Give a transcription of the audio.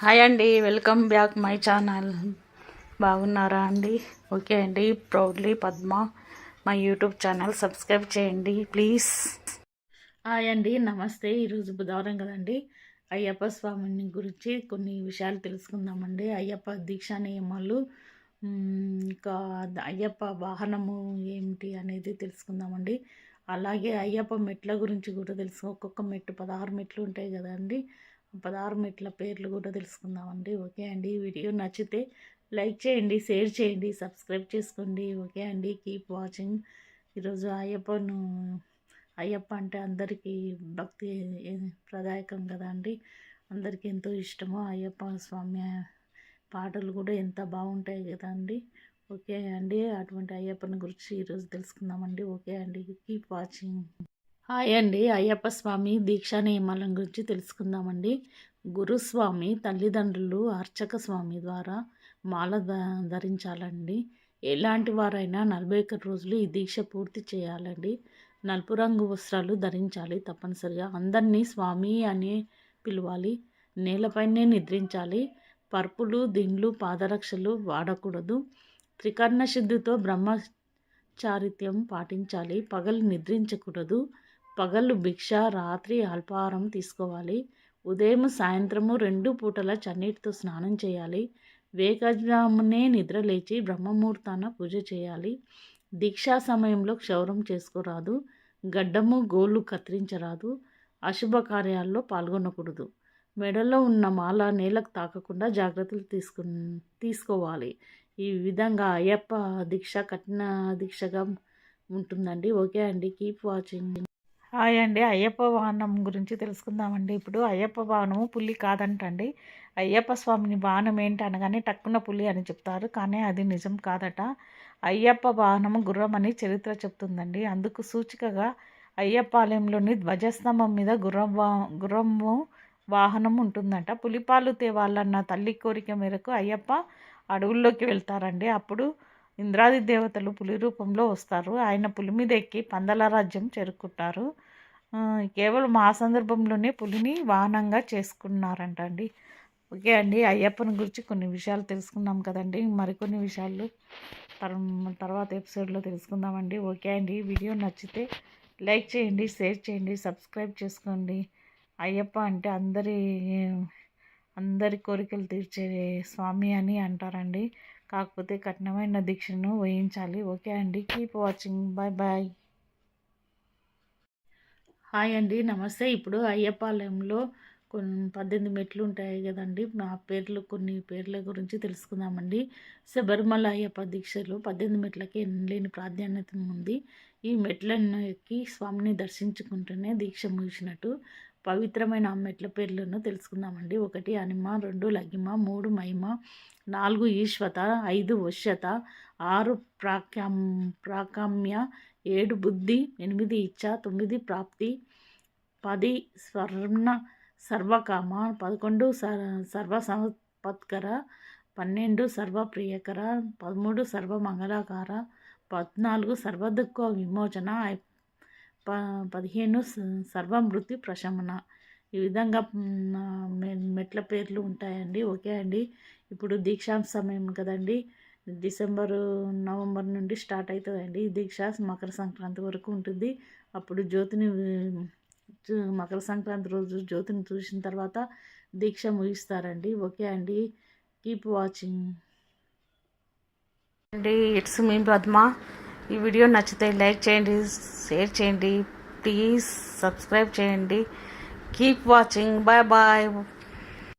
Hi అండి welcome back my channel. బాగున్నారా అండి? ఓకే అండి ప్రౌడ్లీ పద్మ మా యూట్యూబ్ ఛానల్ సబ్స్క్రైబ్ చేయండి ప్లీజ్. హాయ్ అండి నమస్తే. ఈరోజు బుధవారం కదండి. అయ్యప్ప స్వామిని గురించి కొన్ని విషయాలు తెలుసుకుందామండి. అయ్యప్ప దీక్షా నియమాలు ఇంకా అయ్యప్ప వాహనము ఏమిటి అనేది తెలుసుకుందామండి. అలాగే అయ్యప్ప మెట్ల గురించి కూడా తెలుసు. ఒక్కొక్క మెట్టు పదహారు మెట్లు ఉంటాయి కదండి. పదహారు మెట్ల పేర్లు కూడా తెలుసుకుందామండి. ఓకే అండి. వీడియో నచ్చితే లైక్ చేయండి షేర్ చేయండి సబ్స్క్రైబ్ చేసుకోండి. ఓకే అండి. Keep watching. ఈరోజు అయ్యప్పను అయ్యప్ప అంటే అందరికీ భక్తి ప్రదాయకం కదా అండి. అందరికీ ఎంతో ఇష్టము. అయ్యప్ప స్వామి పాటలు కూడా ఎంత బాగుంటాయి కదా అండి. ఓకే అండి. అటువంటి అయ్యప్పని గురించి ఈరోజు తెలుసుకుందామండి. ఓకే అండి. Keep watching. హాయ్ అండి. అయ్యప్ప స్వామి దీక్షా నియమాలం గురించి తెలుసుకుందామండి. గురుస్వామి తల్లిదండ్రులు అర్చక స్వామి ద్వారా మాల ధరించాలండి. ఎలాంటి వారైనా నలభై ఒక్క రోజులు ఈ దీక్ష పూర్తి చేయాలండి. నలుపు రంగు వస్త్రాలు ధరించాలి తప్పనిసరిగా. అందరినీ స్వామి అని పిలవాలి. నేలపైనే నిద్రించాలి. పరుపులు దిండ్లు పాదరక్షలు వాడకూడదు. త్రికర్ణ శుద్ధితో బ్రహ్మచారిత్యం పాటించాలి. పగలు నిద్రించకూడదు. పగలు భిక్ష రాత్రి అల్పాహారం తీసుకోవాలి. ఉదయం సాయంత్రము రెండు పూటల చన్నీటితో స్నానం చేయాలి. వేగజామునే నిద్ర లేచి బ్రహ్మముహూర్తాన పూజ చేయాలి. దీక్షా సమయంలో క్షౌరం చేసుకోరాదు. గడ్డము గోళ్ళు కత్తిరించరాదు. అశుభ కార్యాల్లో పాల్గొనకూడదు. మెడలో ఉన్న మాల నేలకు తాకకుండా జాగ్రత్తలు తీసుకు తీసుకోవాలి. ఈ విధంగా అయ్యప్ప దీక్ష కఠిన దీక్షగా ఉంటుందండి. ఓకే అండి. Keep watching. హాయ్ అండి అయ్యప్ప వాహనం గురించి తెలుసుకుందామండి ఇప్పుడు. అయ్యప్ప వాహనము పులి కాదంటండి. అయ్యప్ప స్వామిని వాహనం ఏంటి అనగానే టక్కున పులి అని చెప్తారు. కానీ అది నిజం కాదట. అయ్యప్ప వాహనము గుర్రం అని చరిత్ర చెప్తుందండి. అందుకు సూచికగా అయ్యప్ప ఆలయంలోని ధ్వజస్తంభం మీద గుర్రం వా గుర్రము వాహనం ఉంటుందంట. పులిపాలు తేవాలన్న తల్లి కోరిక మేరకు అయ్యప్ప అడవుల్లోకి వెళ్తారండి. అప్పుడు ఇంద్రాది దేవతలు పులి రూపంలో వస్తారు. ఆయన పులి మీద ఎక్కి పందల రాజ్యం చేరుకుంటారు. కేవలం ఆ సందర్భంలోనే పులిని వాహనంగా చేసుకున్నారంట అండి ఓకే అండి అయ్యప్పని గురించి కొన్ని విషయాలు తెలుసుకున్నాం కదండి. మరికొన్ని విషయాలు తర్- తర్వాత ఎపిసోడ్లో తెలుసుకుందామండి. ఓకే అండి వీడియో నచ్చితే లైక్ చేయండి షేర్ చేయండి సబ్స్క్రైబ్ చేసుకోండి. అయ్యప్ప అంటే అందరి అందరి కోరికలు తీర్చే స్వామి అని అంటారండి. కాకపోతే కఠినమైన దీక్షను వేయించాలి ఓకే అండి. Keep watching. Bye bye. Hi అండి. నమస్తే. ఇప్పుడు అయ్యపాలెంలో కొన్ని పద్దెనిమిది మెట్లు ఉంటాయి కదండి. మా పేర్లు కొన్ని పేర్ల గురించి తెలుసుకుందామండి. శబరిమల అయ్యప్ప దీక్షలు పద్దెనిమిది మెట్లకి లేని ప్రాధాన్యత ఉంది. ఈ మెట్లను ఎక్కి స్వామిని దర్శించుకుంటూనే దీక్ష ముగిసినట్టు పవిత్రమైన అమ్మెట్ల పేర్లను తెలుసుకుందామండి. ఒకటి అనిమ రెండు లగిమ మూడు మహిమ నాలుగు ఈశ్వత ఐదు వశ్యత ఆరు ప్రాక్యాం ప్రాకామ్య ఏడు బుద్ధి ఎనిమిది ఇచ్చ తొమ్మిది ప్రాప్తి పది స్వర్ణ సర్వకామ పదకొండు సర్వ సంపత్కర పన్నెండు సర్వప్రియకర పదమూడు సర్వమంగళాకార పద్నాలుగు సర్వదుఃఖ విమోచన ప పదిహేను స- సర్వమృతి ప్రశమన. ఈ విధంగా మె- మెట్ల పేర్లు ఉంటాయండి. ఓకే అండి. ఇప్పుడు దీక్షా సమయం కదండి. డిసెంబరు నవంబర్ నుండి స్టార్ట్ అవుతుందండి దీక్ష మకర సంక్రాంతి వరకు ఉంటుంది. అప్పుడు జ్యోతిని మకర సంక్రాంతి రోజు జ్యోతిని చూసిన తర్వాత దీక్ష ముగిస్తారండి. ఓకే అండి. Keep watching. అండి ఇట్స్ మీ పద్మ. ఈ వీడియో నచ్చితే లైక్ చేయండి షేర్ చేయండి ప్లీజ్ సబ్స్క్రైబ్ చేయండి. Keep watching bye bye